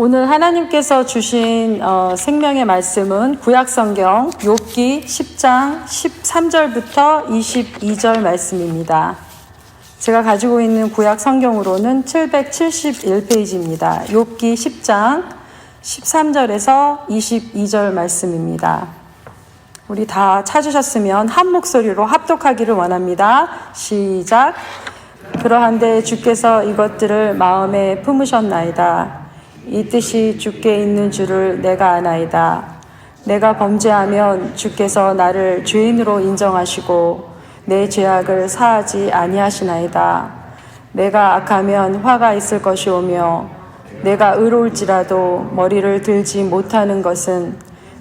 오늘 하나님께서 주신 어, 생명의 말씀은 구약성경 욥기 10장 13절부터 22절 말씀입니다. 제가 가지고 있는 구약 성경으로는 771페이지입니다. 욥기 10장 13절에서 22절 말씀입니다. 우리 다 찾으셨으면 한 목소리로 합독하기를 원합니다. 시작. 그러한데 주께서 이것들을 마음에 품으셨나이다. 이 뜻이 주께 있는 줄을 내가 아나이다. 내가 범죄하면 주께서 나를 죄인으로 인정하시고 내 죄악을 사하지 아니하시나이다. 내가 악하면 화가 있을 것이오며 내가 의로울지라도 머리를 들지 못하는 것은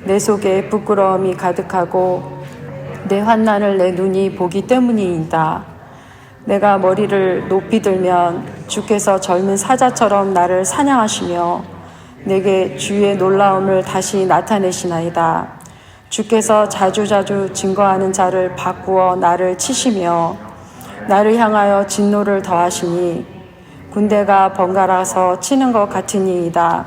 내 속에 부끄러움이 가득하고 내 환난을 내 눈이 보기 때문이다. 내가 머리를 높이 들면 주께서 젊은 사자처럼 나를 사냥하시며 내게 주의 놀라움을 다시 나타내시나이다. 주께서 자주자주 증거하는 자를 바꾸어 나를 치시며 나를 향하여 진노를 더하시니 군대가 번갈아서 치는 것 같으니이다.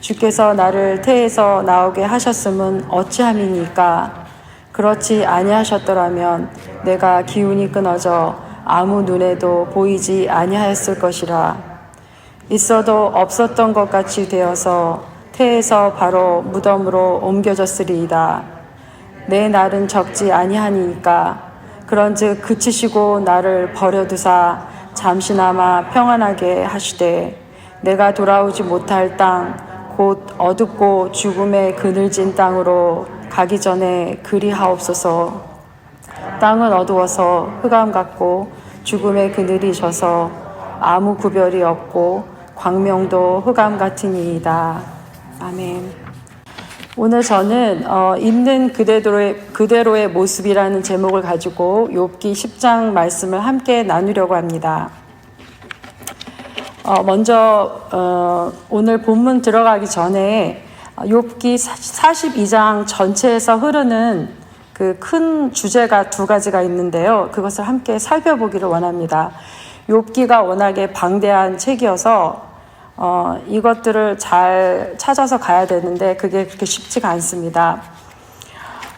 주께서 나를 태에서 나오게 하셨음은 어찌함이니까 그렇지 아니하셨더라면 내가 기운이 끊어져 아무 눈에도 보이지 아니하였을 것이라. 있어도 없었던 것 같이 되어서 태에서 바로 무덤으로 옮겨졌으리이다. 내 날은 적지 아니하니까. 그런즉 그치시고 나를 버려두사 잠시나마 평안하게 하시되 내가 돌아오지 못할 땅 곧 어둡고 죽음의 그늘진 땅으로 가기 전에 그리하옵소서 땅은 어두워서 흑암 같고 죽음의 그늘이 져서 아무 구별이 없고 광명도 흑암 같으니이다. 아멘. 오늘 저는 어, 있는 그대로의, 그대로의 모습이라는 제목을 가지고 욥기 10장 말씀을 함께 나누려고 합니다. 어, 먼저 어, 오늘 본문 들어가기 전에 욥기 42장 전체에서 흐르는 그 큰 주제가 두 가지가 있는데요. 그것을 함께 살펴보기를 원합니다. 욥기가 워낙에 방대한 책이어서 어, 이것들을 잘 찾아서 가야 되는데 그게 그렇게 쉽지가 않습니다.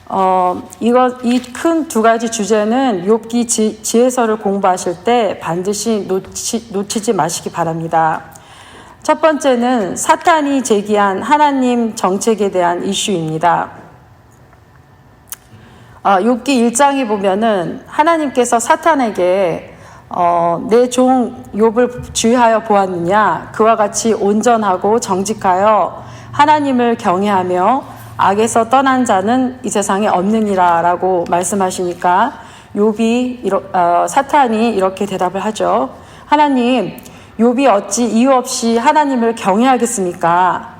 어, 이거 이큰 두 가지 주제는 욥기 지, 지혜서를 공부하실 때 반드시 놓치, 놓치지 마시기 바랍니다. 첫 번째는 사탄이 제기한 하나님 정책에 대한 이슈입니다. 어, 욥기 1장에 보면은 하나님께서 사탄에게 어, 내 종 욥을 주의하여 보았느냐 그와 같이 온전하고 정직하여 하나님을 경외하며 악에서 떠난 자는 이 세상에 없느니라라고 말씀하시니까 욥이 어, 사탄이 이렇게 대답을 하죠. 하나님, 욥이 어찌 이유 없이 하나님을 경외하겠습니까?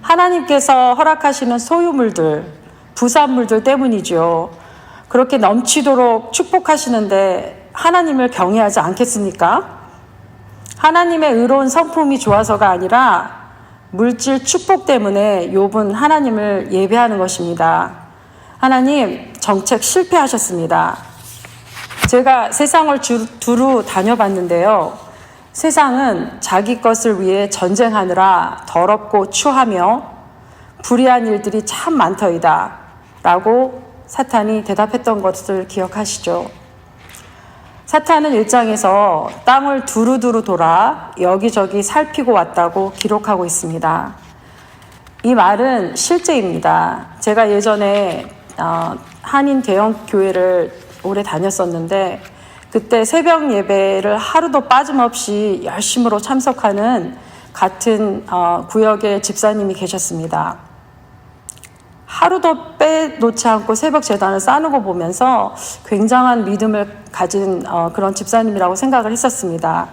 하나님께서 허락하시는 소유물들, 부산물들 때문이죠. 그렇게 넘치도록 축복하시는데 하나님을 경외하지 않겠습니까? 하나님의 의로운 성품이 좋아서가 아니라 물질 축복 때문에 욥은 하나님을 예배하는 것입니다. 하나님 정책 실패하셨습니다. 제가 세상을 두루 다녀봤는데요. 세상은 자기 것을 위해 전쟁하느라 더럽고 추하며 불의한 일들이 참 많더이다. 라고 사탄이 대답했던 것을 기억하시죠. 사탄은 일장에서 땅을 두루두루 돌아 여기저기 살피고 왔다고 기록하고 있습니다. 이 말은 실제입니다. 제가 예전에 어, 한인 대형 교회를 오래 다녔었는데 그때 새벽 예배를 하루도 빠짐없이 열심으로 참석하는 같은 어, 구역의 집사님이 계셨습니다. 하루도 빼놓지 않고 새벽 재단을 쌓는 거 보면서 굉장한 믿음을 가진 어, 그런 집사님이라고 생각을 했었습니다.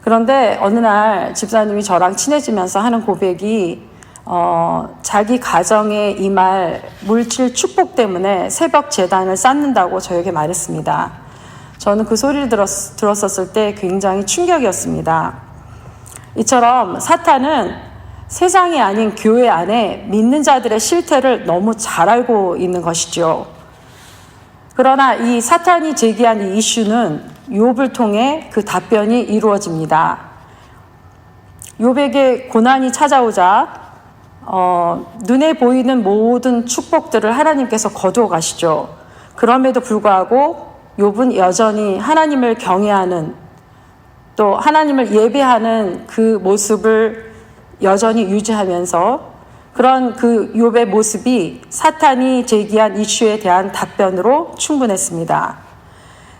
그런데 어느 날 집사님이 저랑 친해지면서 하는 고백이 어, 자기 가정에 임할 물질 축복 때문에 새벽 재단을 쌓는다고 저에게 말했습니다. 저는 그 소리를 들었, 들었었을 때 굉장히 충격이었습니다. 이처럼 사탄은 세상이 아닌 교회 안에 믿는 자들의 실태를 너무 잘 알고 있는 것이죠. 그러나 이 사탄이 제기한 이 이슈는 욥을 통해 그 답변이 이루어집니다. 욥에게 고난이 찾아오자 어, 눈에 보이는 모든 축복들을 하나님께서 거두어 가시죠. 그럼에도 불구하고 욥은 여전히 하나님을 경외하는 또 하나님을 예배하는 그 모습을 여전히 유지하면서 그런 그 욥의 모습이 사탄이 제기한 이슈에 대한 답변으로 충분했습니다.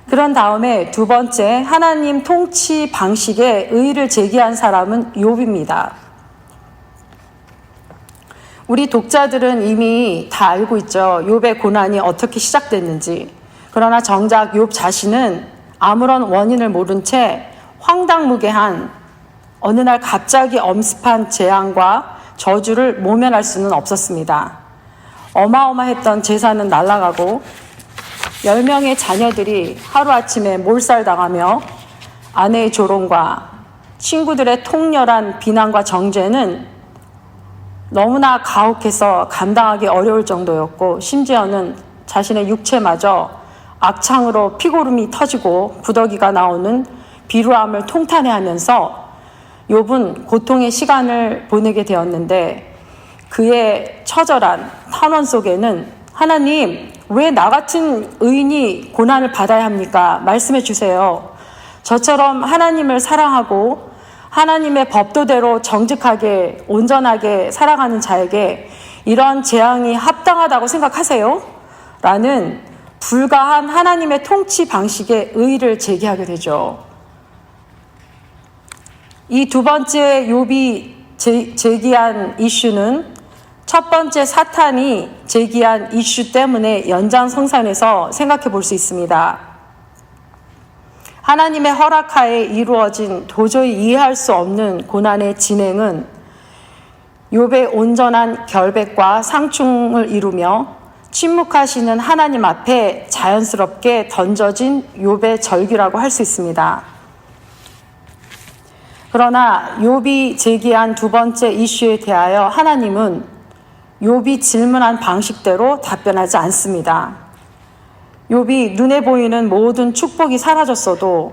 그런 다음에 두 번째 하나님 통치 방식에 의의를 제기한 사람은 욥입니다. 우리 독자들은 이미 다 알고 있죠. 욥의 고난이 어떻게 시작됐는지. 그러나 정작 욥 자신은 아무런 원인을 모른 채 황당무계한 어느 날 갑자기 엄습한 재앙과 저주를 모면할 수는 없었습니다. 어마어마했던 재산은 날아가고 10명의 자녀들이 하루아침에 몰살당하며 아내의 조롱과 친구들의 통렬한 비난과 정죄는 너무나 가혹해서 감당하기 어려울 정도였고 심지어는 자신의 육체마저 악창으로 피고름이 터지고 구더기가 나오는 비루함을 통탄해하면서 욥은 고통의 시간을 보내게 되었는데 그의 처절한 탄원 속에는 하나님 왜 나 같은 의인이 고난을 받아야 합니까? 말씀해 주세요. 저처럼 하나님을 사랑하고 하나님의 법도대로 정직하게 온전하게 살아가는 자에게 이런 재앙이 합당하다고 생각하세요? 라는 불가한 하나님의 통치 방식의 의의를 제기하게 되죠. 이 두 번째 욥이 제기한 이슈는 첫 번째 사탄이 제기한 이슈 때문에 연장성산에서 생각해 볼 수 있습니다. 하나님의 허락하에 이루어진 도저히 이해할 수 없는 고난의 진행은 욥의 온전한 결백과 상충을 이루며 침묵하시는 하나님 앞에 자연스럽게 던져진 욥의 절규라고 할 수 있습니다. 그러나 욥이 제기한 두 번째 이슈에 대하여 하나님은 욥이 질문한 방식대로 답변하지 않습니다. 욥이 눈에 보이는 모든 축복이 사라졌어도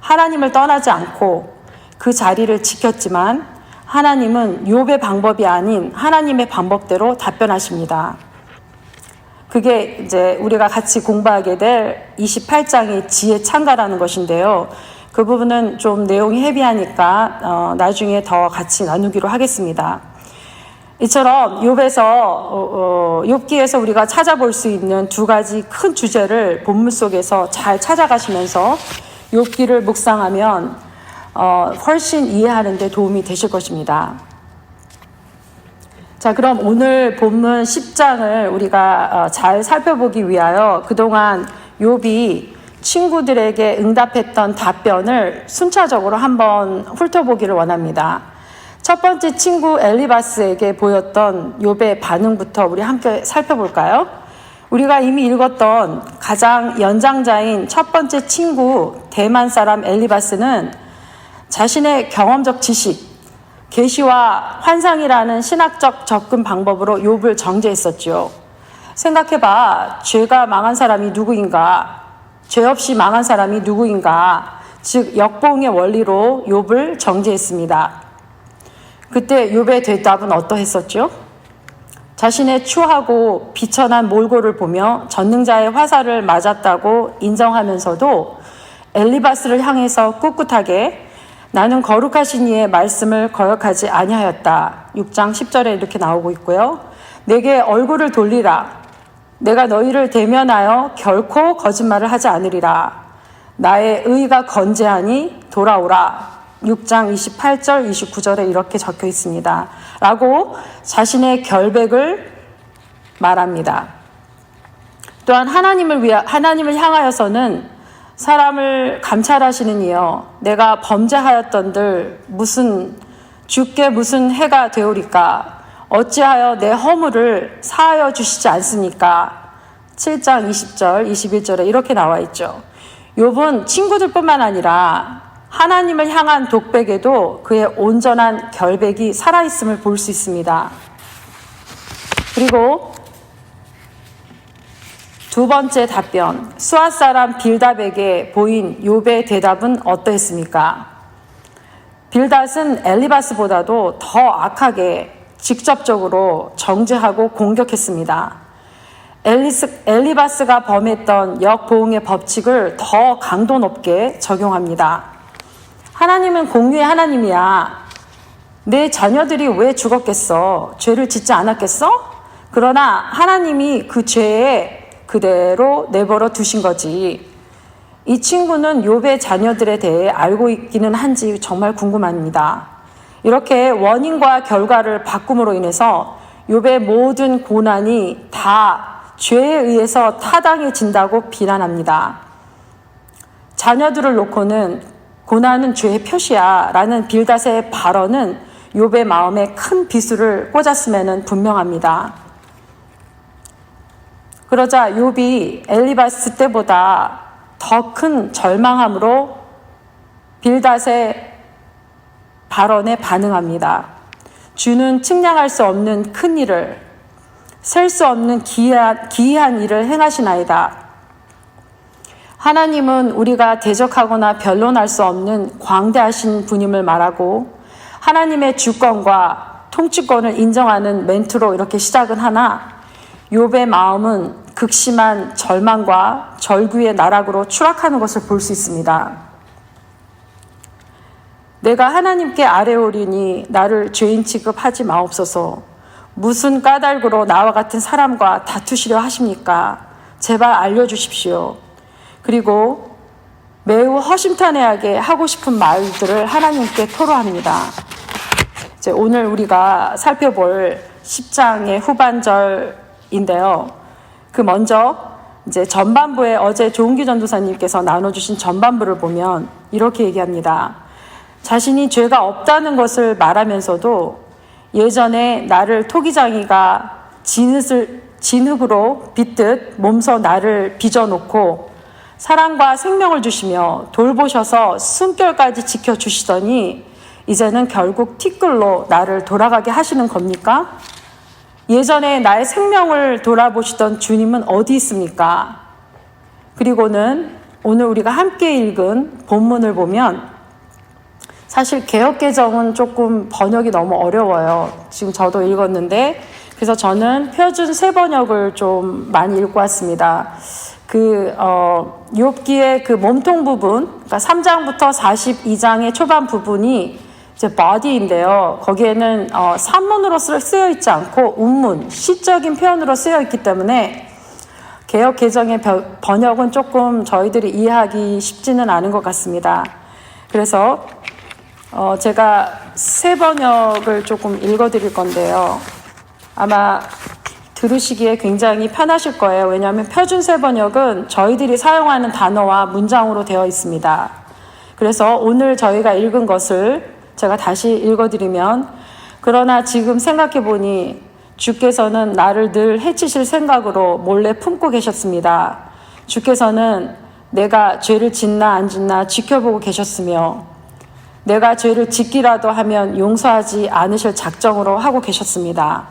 하나님을 떠나지 않고 그 자리를 지켰지만 하나님은 욥의 방법이 아닌 하나님의 방법대로 답변하십니다. 그게 이제 우리가 같이 공부하게 될 28장의 지혜 창가라는 것인데요. 그 부분은 좀 내용이 헤비하니까 어, 나중에 더 같이 나누기로 하겠습니다. 이처럼 욥에서 어, 어, 욥기에서 우리가 찾아볼 수 있는 두 가지 큰 주제를 본문 속에서 잘 찾아가시면서 욥기를 묵상하면 어, 훨씬 이해하는 데 도움이 되실 것입니다. 자, 그럼 오늘 본문 10장을 우리가 잘 살펴보기 위하여 그동안 욥이 친구들에게 응답했던 답변을 순차적으로 한번 훑어보기를 원합니다. 첫 번째 친구 엘리바스에게 보였던 욥의 반응부터 우리 함께 살펴볼까요? 우리가 이미 읽었던 가장 연장자인 첫 번째 친구 대만 사람 엘리바스는 자신의 경험적 지식, 계시와 환상이라는 신학적 접근 방법으로 욥을 정죄했었죠. 생각해봐, 죄가 망한 사람이 누구인가? 죄 없이 망한 사람이 누구인가? 즉 역봉의 원리로 욥을 정죄했습니다. 그때 욥의 대답은 어떠했었죠? 자신의 추하고 비천한 몰골을 보며 전능자의 화살을 맞았다고 인정하면서도 엘리바스를 향해서 꿋꿋하게 나는 거룩하신 이의 말씀을 거역하지 아니하였다. 6장 10절에 이렇게 나오고 있고요. 내게 얼굴을 돌리라. 내가 너희를 대면하여 결코 거짓말을 하지 않으리라. 나의 의가 건재하니 돌아오라. 6장 28절, 29절에 이렇게 적혀 있습니다. 라고 자신의 결백을 말합니다. 또한 하나님을 위하, 하나님을 향하여서는 사람을 감찰하시는 이여, 내가 범죄하였던들 무슨 죽게 무슨 해가 되오리까? 어찌하여 내 허물을 사하여 주시지 않습니까? 7장 20절, 21절에 이렇게 나와 있죠. 욥은 친구들뿐만 아니라 하나님을 향한 독백에도 그의 온전한 결백이 살아있음을 볼 수 있습니다. 그리고 두 번째 답변, 수아 사람 빌답에게 보인 욥의 대답은 어떠했습니까? 빌닷은 엘리바스보다도 더 악하게 직접적으로 정죄하고 공격했습니다. 엘리스, 엘리바스가 범했던 역보응의 법칙을 더 강도 높게 적용합니다. 하나님은 공유의 하나님이야. 내 자녀들이 왜 죽었겠어? 죄를 짓지 않았겠어? 그러나 하나님이 그 죄에 그대로 내버려 두신 거지. 이 친구는 욥의 자녀들에 대해 알고 있기는 한지 정말 궁금합니다. 이렇게 원인과 결과를 바꿈으로 인해서 욥의 모든 고난이 다 죄에 의해서 타당해진다고 비난합니다. 자녀들을 놓고는 고난은 죄의 표시야 라는 빌닷의 발언은 욥의 마음에 큰 비수를 꽂았음에는 분명합니다. 그러자 욥이 엘리바스 때보다 더 큰 절망함으로 빌닷의 발언에 반응합니다. 주는 측량할 수 없는 큰 일을 셀 수 없는 기이한, 기이한 일을 행하시나이다. 하나님은 우리가 대적하거나 변론할 수 없는 광대하신 분임을 말하고 하나님의 주권과 통치권을 인정하는 멘트로 이렇게 시작은 하나 욥의 마음은 극심한 절망과 절규의 나락으로 추락하는 것을 볼 수 있습니다. 내가 하나님께 아뢰오리니 나를 죄인 취급하지 마옵소서. 무슨 까닭으로 나와 같은 사람과 다투시려 하십니까? 제발 알려주십시오. 그리고 매우 허심탄회하게 하고 싶은 말들을 하나님께 토로합니다. 이제 오늘 우리가 살펴볼 10장의 후반절인데요. 그 먼저 이제 전반부에 어제 조은기 전도사님께서 나눠주신 전반부를 보면 이렇게 얘기합니다. 자신이 죄가 없다는 것을 말하면서도 예전에 나를 토기장이가 진흙을, 진흙으로 빗듯 몸서 나를 빚어놓고 사랑과 생명을 주시며 돌보셔서 숨결까지 지켜주시더니 이제는 결국 티끌로 나를 돌아가게 하시는 겁니까? 예전에 나의 생명을 돌아보시던 주님은 어디 있습니까? 그리고는 오늘 우리가 함께 읽은 본문을 보면 사실 개혁 개정은 조금 번역이 너무 어려워요. 지금 저도 읽었는데 그래서 저는 표준 세 번역을 좀 많이 읽고 왔습니다. 그, 어, 욥기의 그 몸통 부분, 그러니까 3장부터 42장의 초반 부분이 이제 body인데요. 거기에는 어, 산문으로 쓰여 있지 않고 운문, 시적인 표현으로 쓰여 있기 때문에 개혁 개정의 번역은 조금 저희들이 이해하기 쉽지는 않은 것 같습니다. 그래서 어, 제가 새 번역을 조금 읽어드릴 건데요. 아마 들으시기에 굉장히 편하실 거예요. 왜냐하면 표준 새 번역은 저희들이 사용하는 단어와 문장으로 되어 있습니다. 그래서 오늘 저희가 읽은 것을 제가 다시 읽어드리면 그러나 지금 생각해 보니 주께서는 나를 늘 해치실 생각으로 몰래 품고 계셨습니다. 주께서는 내가 죄를 짓나 안 짓나 지켜보고 계셨으며 내가 죄를 짓기라도 하면 용서하지 않으실 작정으로 하고 계셨습니다.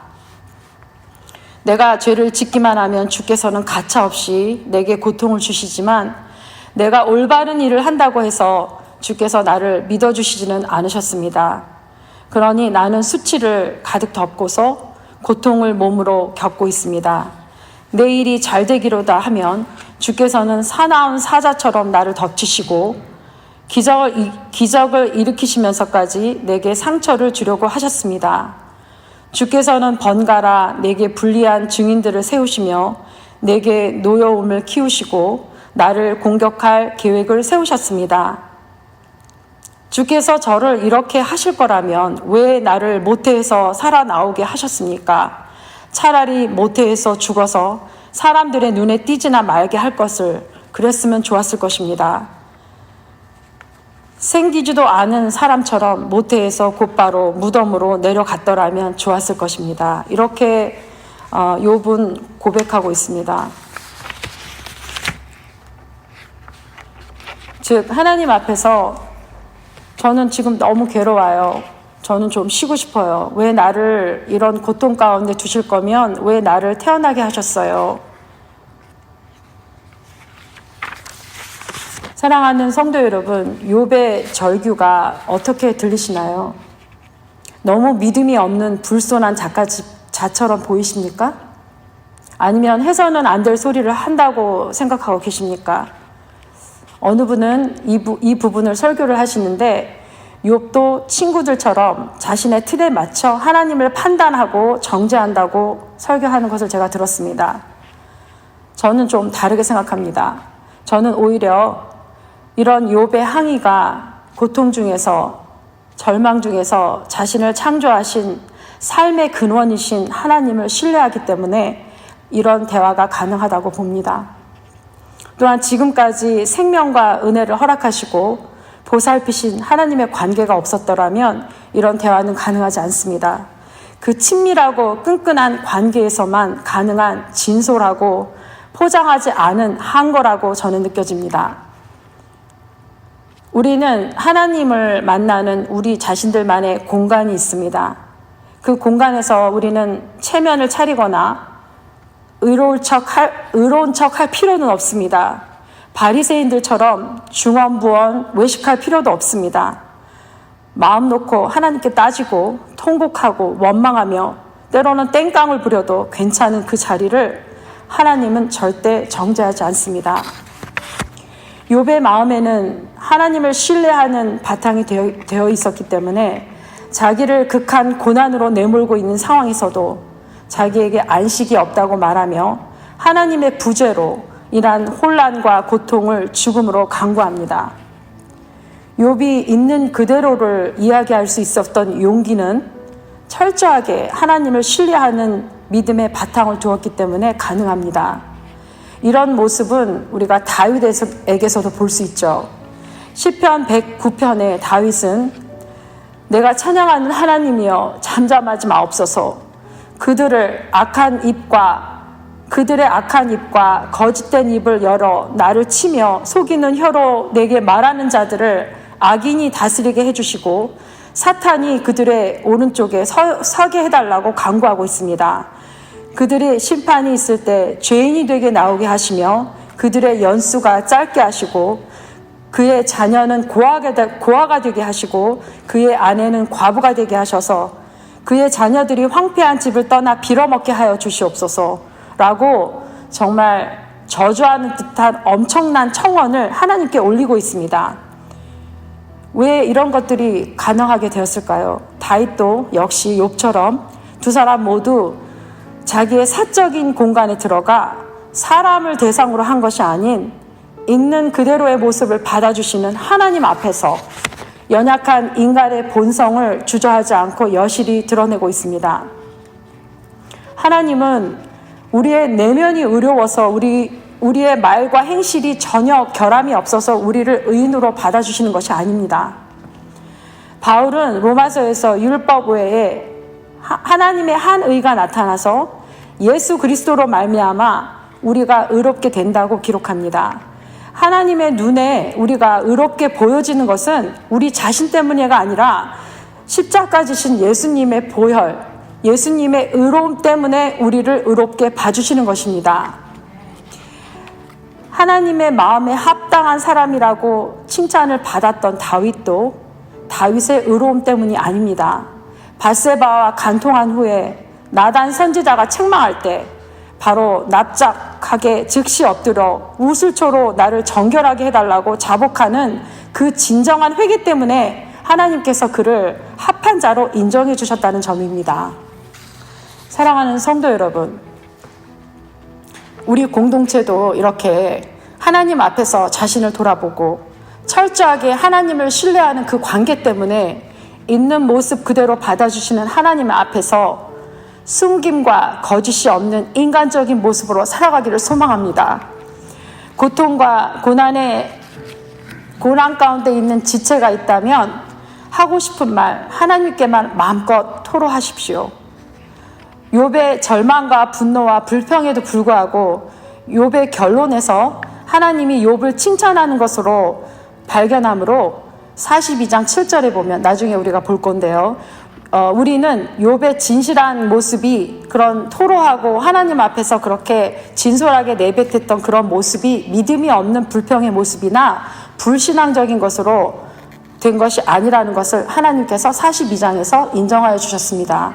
내가 죄를 짓기만 하면 주께서는 가차없이 내게 고통을 주시지만 내가 올바른 일을 한다고 해서 주께서 나를 믿어주시지는 않으셨습니다. 그러니 나는 수치를 가득 덮고서 고통을 몸으로 겪고 있습니다. 내 일이 잘 되기로다 하면 주께서는 사나운 사자처럼 나를 덮치시고 기적을, 기적을 일으키시면서까지 내게 상처를 주려고 하셨습니다. 주께서는 번갈아 내게 불리한 증인들을 세우시며 내게 노여움을 키우시고 나를 공격할 계획을 세우셨습니다. 주께서 저를 이렇게 하실 거라면 왜 나를 모태에서 살아나오게 하셨습니까? 차라리 모태에서 죽어서 사람들의 눈에 띄지나 말게 할 것을 그랬으면 좋았을 것입니다. 생기지도 않은 사람처럼 모태에서 곧바로 무덤으로 내려갔더라면 좋았을 것입니다. 이렇게 어, 욥은 고백하고 있습니다. 즉 하나님 앞에서 저는 지금 너무 괴로워요. 저는 좀 쉬고 싶어요. 왜 나를 이런 고통 가운데 두실 거면 왜 나를 태어나게 하셨어요? 사랑하는 성도 여러분, 욥의 절규가 어떻게 들리시나요? 너무 믿음이 없는 불손한 작가 자처럼 보이십니까? 아니면 해서는 안 될 소리를 한다고 생각하고 계십니까? 어느 분은 이, 부, 이 부분을 설교를 하시는데 욥도 친구들처럼 자신의 틀에 맞춰 하나님을 판단하고 정죄한다고 설교하는 것을 제가 들었습니다. 저는 좀 다르게 생각합니다. 저는 오히려 이런 욥의 항의가 고통 중에서 절망 중에서 자신을 창조하신 삶의 근원이신 하나님을 신뢰하기 때문에 이런 대화가 가능하다고 봅니다. 또한 지금까지 생명과 은혜를 허락하시고 보살피신 하나님의 관계가 없었더라면 이런 대화는 가능하지 않습니다. 그 친밀하고 끈끈한 관계에서만 가능한 진솔하고 포장하지 않은 한 거라고 저는 느껴집니다. 우리는 하나님을 만나는 우리 자신들만의 공간이 있습니다. 그 공간에서 우리는 체면을 차리거나 의로울 척 할, 의로운 척 할 필요는 없습니다. 바리새인들처럼 중언부언 외식할 필요도 없습니다. 마음 놓고 하나님께 따지고 통곡하고 원망하며 때로는 땡깡을 부려도 괜찮은 그 자리를 하나님은 절대 정죄하지 않습니다. 욥의 마음에는 하나님을 신뢰하는 바탕이 되어, 되어 있었기 때문에 자기를 극한 고난으로 내몰고 있는 상황에서도 자기에게 안식이 없다고 말하며 하나님의 부재로 인한 혼란과 고통을 죽음으로 강구합니다. 욥이 있는 그대로를 이야기할 수 있었던 용기는 철저하게 하나님을 신뢰하는 믿음의 바탕을 두었기 때문에 가능합니다. 이런 모습은 우리가 다윗에게서도 볼 수 있죠. 시편 109편의 다윗은 내가 찬양하는 하나님이여 잠잠하지 마옵소서 그들을 악한 입과 그들의 악한 입과 거짓된 입을 열어 나를 치며 속이는 혀로 내게 말하는 자들을 악인이 다스리게 해주시고 사탄이 그들의 오른쪽에 서, 서게 해달라고 강구하고 있습니다. 그들이 심판이 있을 때 죄인이 되게 나오게 하시며 그들의 연수가 짧게 하시고 그의 자녀는 고아가, 되게 하시고 그의 아내는 과부가 되게 하셔서 그의 자녀들이 황폐한 집을 떠나 빌어먹게 하여 주시옵소서 라고 정말 저주하는 듯한 엄청난 청원을 하나님께 올리고 있습니다. 왜 이런 것들이 가능하게 되었을까요? 다윗도 역시 욥처럼 두 사람 모두 자기의 사적인 공간에 들어가 사람을 대상으로 한 것이 아닌 있는 그대로의 모습을 받아주시는 하나님 앞에서 연약한 인간의 본성을 주저하지 않고 여실히 드러내고 있습니다. 하나님은 우리의 내면이 의로워서 우리 우리의 말과 행실이 전혀 결함이 없어서 우리를 의인으로 받아주시는 것이 아닙니다. 바울은 로마서에서 율법 외에 하나님의 한 의가 나타나서 예수 그리스도로 말미암아 우리가 의롭게 된다고 기록합니다. 하나님의 눈에 우리가 의롭게 보여지는 것은 우리 자신 때문이가 아니라 십자가 지신 예수님의 보혈, 예수님의 의로움 때문에 우리를 의롭게 봐주시는 것입니다. 하나님의 마음에 합당한 사람이라고 칭찬을 받았던 다윗도 다윗의 의로움 때문이 아닙니다. 바세바와 간통한 후에 나단 선지자가 책망할 때 바로 납작하게 즉시 엎드려 우슬초로 나를 정결하게 해달라고 자복하는 그 진정한 회개 때문에 하나님께서 그를 합한 자로 인정해 주셨다는 점입니다. 사랑하는 성도 여러분, 우리 공동체도 이렇게 하나님 앞에서 자신을 돌아보고 철저하게 하나님을 신뢰하는 그 관계 때문에 있는 모습 그대로 받아주시는 하나님 앞에서 숨김과 거짓이 없는 인간적인 모습으로 살아가기를 소망합니다. 고통과 고난의 고난 가운데 있는 지체가 있다면 하고 싶은 말 하나님께만 마음껏 토로하십시오. 욥의 절망과 분노와 불평에도 불구하고 욥의 결론에서 하나님이 욥을 칭찬하는 것으로 발견하므로 42장 7절에 보면 나중에 우리가 볼 건데요. 어, 우리는 욥의 진실한 모습이 그런 토로하고 하나님 앞에서 그렇게 진솔하게 내뱉었던 그런 모습이 믿음이 없는 불평의 모습이나 불신앙적인 것으로 된 것이 아니라는 것을 하나님께서 42장에서 인정하여 주셨습니다.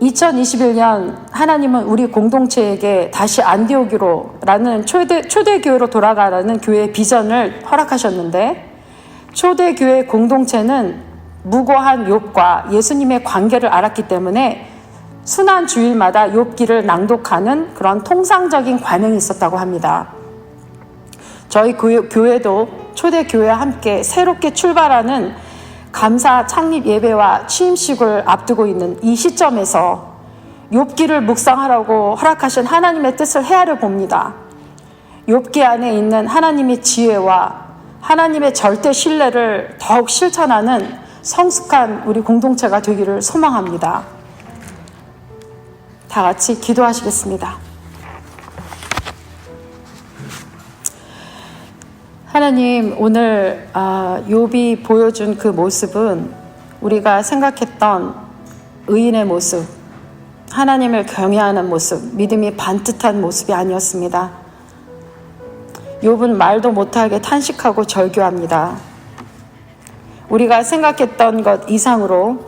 2021년 하나님은 우리 공동체에게 다시 안디오기로라는 초대, 초대교회로 돌아가라는 교회의 비전을 허락하셨는데 초대교회 공동체는 무고한 욥과 예수님의 관계를 알았기 때문에 순환 주일마다 욥기를 낭독하는 그런 통상적인 관행이 있었다고 합니다. 저희 교회- 교회도 초대 교회와 함께 새롭게 출발하는 감사 창립 예배와 취임식을 앞두고 있는 이 시점에서 욥기를 묵상하라고 허락하신 하나님의 뜻을 헤아려 봅니다. 욥기 안에 있는 하나님의 지혜와 하나님의 절대 신뢰를 더욱 실천하는 성숙한 우리 공동체가 되기를 소망합니다. 다 같이 기도하시겠습니다. 하나님 오늘 아, 욥이 보여준 그 모습은 우리가 생각했던 의인의 모습, 하나님을 경외하는 모습, 믿음이 반듯한 모습이 아니었습니다. 욥은 말도 못하게 탄식하고 절규합니다. 우리가 생각했던 것 이상으로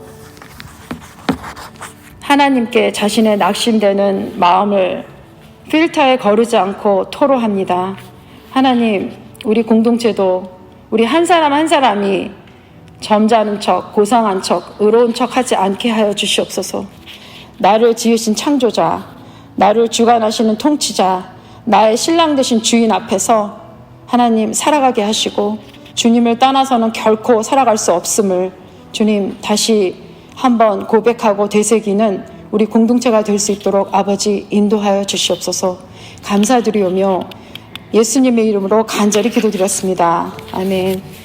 하나님께 자신의 낙심되는 마음을 필터에 거르지 않고 토로합니다. 하나님, 우리 공동체도 우리 한 사람 한 사람이 점잖은 척, 고상한 척, 의로운 척 하지 않게 하여 주시옵소서. 나를 지으신 창조자, 나를 주관하시는 통치자, 나의 신랑 되신 주인 앞에서 하나님 살아가게 하시고 주님을 떠나서는 결코 살아갈 수 없음을 주님 다시 한번 고백하고 되새기는 우리 공동체가 될 수 있도록 아버지 인도하여 주시옵소서 감사드리오며 예수님의 이름으로 간절히 기도드렸습니다. 아멘.